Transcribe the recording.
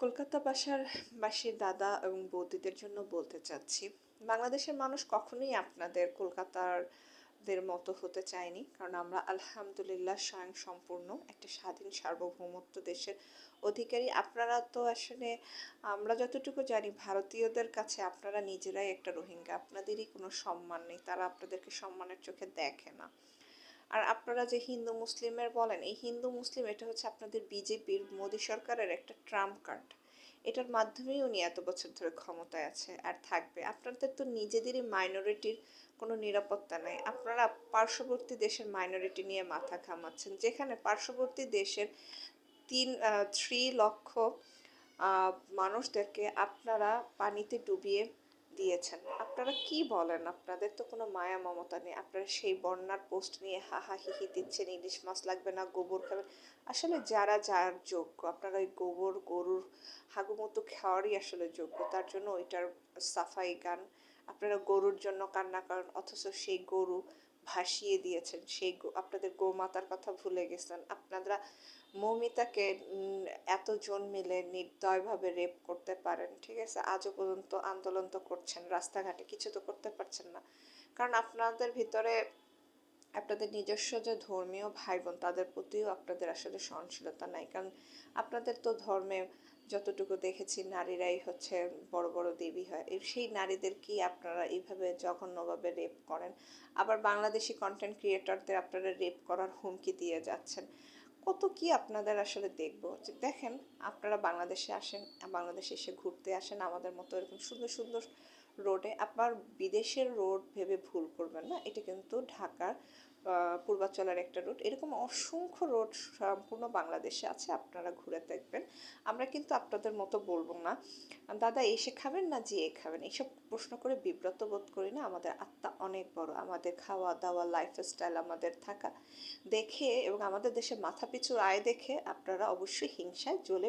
কলকাতা বাসার বাসীর দাদা এবং বৌদিদের জন্য বলতে চাচ্ছি, বাংলাদেশের মানুষ কখনোই আপনাদের কলকাতার দের মতো হতে চায়নি, কারণ আমরা আলহামদুলিল্লাহ স্বয়ং সম্পূর্ণ একটা স্বাধীন সার্বভৌমত্ব দেশের অধিকারী। আপনারা তো আসলে, আমরা যতটুকু জানি ভারতীয়দের কাছে আপনারা নিজেরাই একটা রোহিঙ্গা, আপনাদেরই কোনো সম্মান নেই, তারা আপনাদেরকে সম্মানের চোখে দেখে না। আর আপনারা যে হিন্দু মুসলিমের বলেন, এই হিন্দু মুসলিম এটা হচ্ছে আপনাদের বিজেপির মোদী সরকারের একটা ট্রাম্প কার্ড। এটার মাধ্যমেই উনি এত বছর ধরে ক্ষমতায় আছে আর থাকবে। আপনাদের তো নিজেদেরই মাইনরিটির কোনো নিরাপত্তা নেই। আপনারা পার্শ্ববর্তী দেশের মাইনরিটি নিয়ে মাথা ঘামাচ্ছেন। যেখানে পার্শ্ববর্তী দেশের তিন থ্রি লক্ষ মানুষদেরকে আপনারা পানিতে ডুবিয়ে দিয়েছেন। আপনারা কি বলেন? আপনাদের তো কোনো মায়া, মমতা নেই। আপনারা সেই বন্যার পোস্ট নিয়ে হা হা, হি হি দিচ্ছেন, ইলিশ মাছ লাগবে না, গোবর খাবেন আসলে যারা যার যোগ্য, আপনারা ওই গোবর, গরুর হাগুমতো খাওয়ারই আসলে যোগ্য। তার জন্য ওইটার সাফাই গান। আপনারা গরুর জন্য কান্না করেন, অথচ সেই গরু ভাসিয়ে দিয়েছেন। সেই আপনাদের গোমাতার কথা ভুলে গেছেন। আপনারা মৌমিতাকে এতজন মিলে নির্দয়ভাবে রেপ করতে পারেন, ঠিক আছে? আজও পর্যন্ত আন্দোলন তো করছেন, রাস্তাঘাটে কিছু তো করতে পারছেন না। কারণ আপনাদের ভিতরে আপনাদের নিজস্ব যে ধর্মীয় ভাই বোন তাদের প্রতিও আপনাদের আসলে সহনশীলতা নাই। কারণ আপনাদের তো ধর্মে যতটুকু দেখেছি, নারীরাই হচ্ছে বড় বড় দেবী হয়। সেই নারীদেরকেই আপনারা এইভাবে জঘন্যভাবে রেপ করেন? আবার বাংলাদেশি কন্টেন্ট ক্রিয়েটরদের আপনারা রেপ করার হুমকি দিয়ে যাচ্ছেন। কত কি আপনাদের আসলে দেখব? যে দেখেন, আপনারা বাংলাদেশে আসেন, বাংলাদেশে এসে ঘুরতে আসেন, আমাদের মতো এরকম সুন্দর সুন্দর রোডে আপনার বিদেশের রোড ভেবে ভুল করবেন না। এটা কিন্তু ঢাকার আহ, পূর্বাঞ্চলের একটা রোড। এরকম অসংখ্য রোড সম্পূর্ণ বাংলাদেশে আছে আপনারা ঘুরে দেখবেন। আমরা কিন্তু আপনাদের মতো বলব না। দাদা এসে খাবেন না? যেয়ে খাবেন। এইসব প্রশ্ন করে বিব্রত বোধ করি না। আমাদের আত্মা অনেক বড়। আমাদের খাওয়া দাওয়া লাইফস্টাইল আমাদের থাকা। দেখে এবং আমাদের দেশে মাথা পিছু আয় দেখে আপনারা অবশ্যই হিংসায় জ্বলে